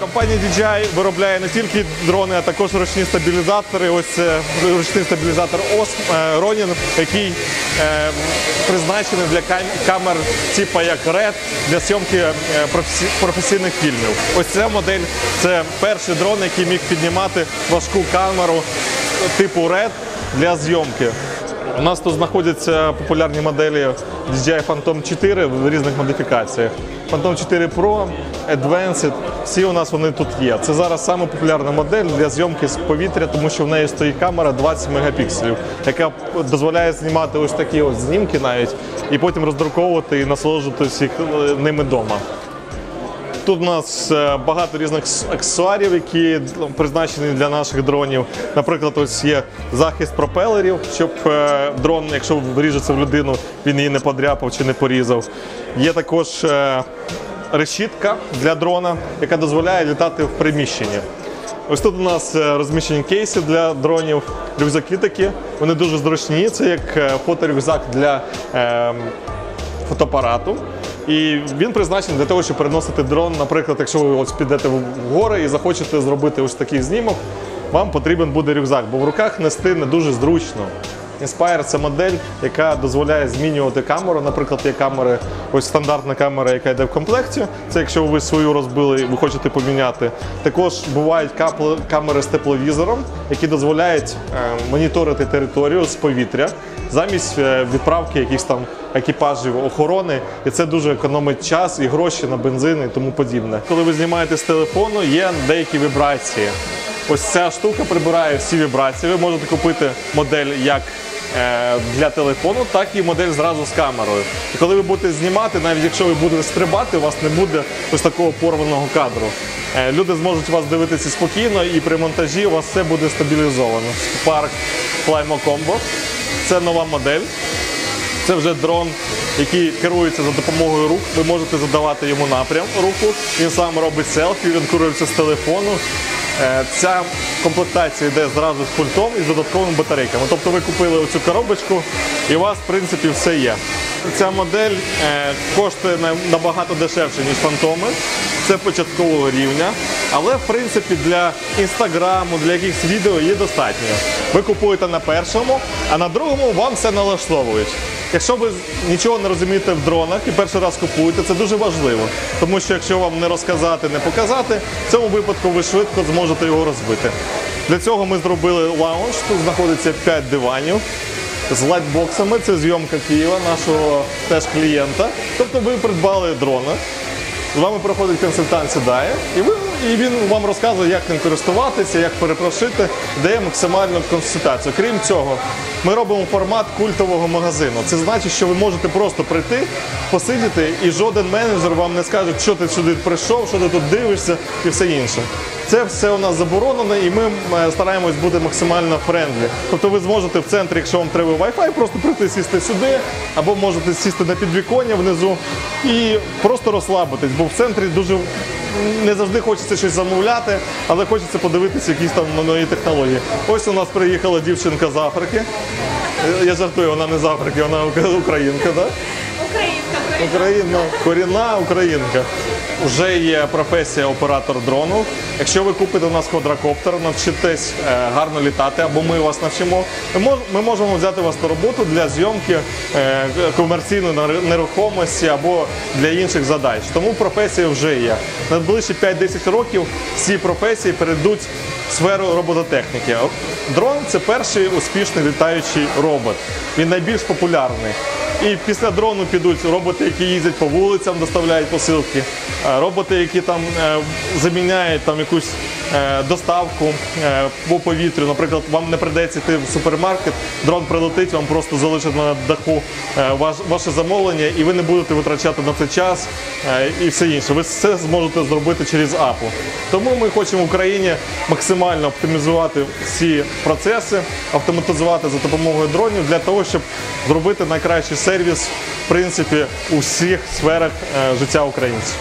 Компанія DJI виробляє не тільки дрони, а також ручні стабілізатори. Ось ручний стабілізатор ОС е, Ronin, який е, призначений для кам- камер типу як RED для зйомки е, професійних фільмів. Ось ця модель це перший дрон, який міг піднімати важку камеру типу RED для зйомки. У нас тут знаходяться популярні моделі DJI Phantom 4 в різних модифікаціях. Phantom 4 Pro, Advanced, всі у нас вони тут є. Це зараз саме популярна модель для зйомки з повітря, тому що в неї стоїть камера 20 мегапікселів, яка дозволяє знімати ось такі ось знімки навіть, і потім роздруковувати і насолоджуватися е, ними вдома. Тут у нас е, багато різних аксесуарів, які ну, призначені для наших дронів. Наприклад, ось є захист пропелерів, щоб е, дрон, якщо вріжеться в людину, він її не подряпав чи не порізав. Є також е, решітка для дрона, яка дозволяє літати в приміщенні. Ось тут у нас розміщені кейси для дронів, рюкзаки такі. Вони дуже зручні. Це як фоторюкзак для е, фотоапарату. І він призначений для того, щоб переносити дрон. Наприклад, якщо ви ось підете в гори і захочете зробити ось такий знімок, вам потрібен буде рюкзак, бо в руках нести не дуже зручно. Inspire – це модель, яка дозволяє змінювати камеру. Наприклад, є камери, ось стандартна камера, яка йде в комплекті. Це якщо ви свою розбили, і ви хочете поміняти. Також бувають камери з тепловізором, які дозволяють е, моніторити територію з повітря замість е, відправки якихось там екіпажів охорони. І це дуже економить час і гроші на бензин і тому подібне. Коли ви знімаєте з телефону, є деякі вібрації. Ось ця штука прибирає всі вібрації. Ви можете купити модель як е, для телефону, так і модель зразу з камерою. І коли ви будете знімати, навіть якщо ви будете стрибати, у вас не буде ось такого порваного кадру. Е, Люди зможуть вас дивитися спокійно, і при монтажі у вас все буде стабілізовано. Spark Flymo Combo. Це нова модель. Це вже дрон, який керується за допомогою рук. Ви можете задавати йому напрям руку. Він сам робить селфі, він керується з телефону. Е, Ця комплектація йде зразу з пультом і з додатковими батарейками. Тобто ви купили оцю коробочку і у вас, в принципі, все є. Ця модель е, коштує набагато дешевше, ніж фантоми. Це початкового рівня. Але в принципі для інстаграму, для якихось відео є достатньо. Ви купуєте на першому, а на другому вам все налаштовують. Якщо ви нічого не розумієте в дронах і перший раз купуєте, це дуже важливо. Тому що якщо вам не розказати, не показати, в цьому випадку ви швидко зможете його розбити. Для цього ми зробили лаунж. Тут знаходиться 5 диванів з лайтбоксами. Це зйомка Києва, нашого теж клієнта. Тобто ви придбали дрона. З вами проходить консультант сідає, і, ви, і він вам розказує, як ним користуватися, як перепрошити, дає максимальну консультацію. Крім цього, ми робимо формат культового магазину. Це значить, що ви можете просто прийти, посидіти, і жоден менеджер вам не скаже, що ти сюди прийшов, що ти тут дивишся і все інше. Це все у нас заборонено, і ми е, стараємось бути максимально френдлі. Тобто ви зможете в центрі, якщо вам треба Wi-Fi, просто прийти сісти сюди, або можете сісти на підвіконня внизу і просто розслабитись, бо в центрі дуже не завжди хочеться щось замовляти, але хочеться подивитися якісь там нові технології. Ось у нас приїхала дівчинка з Африки. Е, Я жартую, вона не з Африки, вона українка, так? Україна, корінна українка. Вже є професія оператор дрону. Якщо ви купите у нас квадрокоптер, навчитесь е, гарно літати, або ми вас навчимо, ми можемо взяти вас на роботу для зйомки е, комерційної нерухомості або для інших задач. Тому професія вже є. На найближчі 5-10 років всі професії перейдуть в сферу робототехніки. Дрон це перший успішний літаючий робот. Він найбільш популярний. І після дрону підуть роботи, які їздять по вулицям, доставляють посилки, е, роботи, які там е, заміняють там якусь е, доставку по повітрю. Наприклад, вам не прийдеться йти в супермаркет, дрон прилетить, вам просто залишить на даху ваше замовлення, і ви не будете витрачати на це час і все інше. Ви все зможете зробити через апу. Тому ми хочемо в Україні максимально оптимізувати всі процеси, автоматизувати за допомогою дронів для того, щоб зробити найкращий сервіс в принципі у всіх сферах е, життя українців.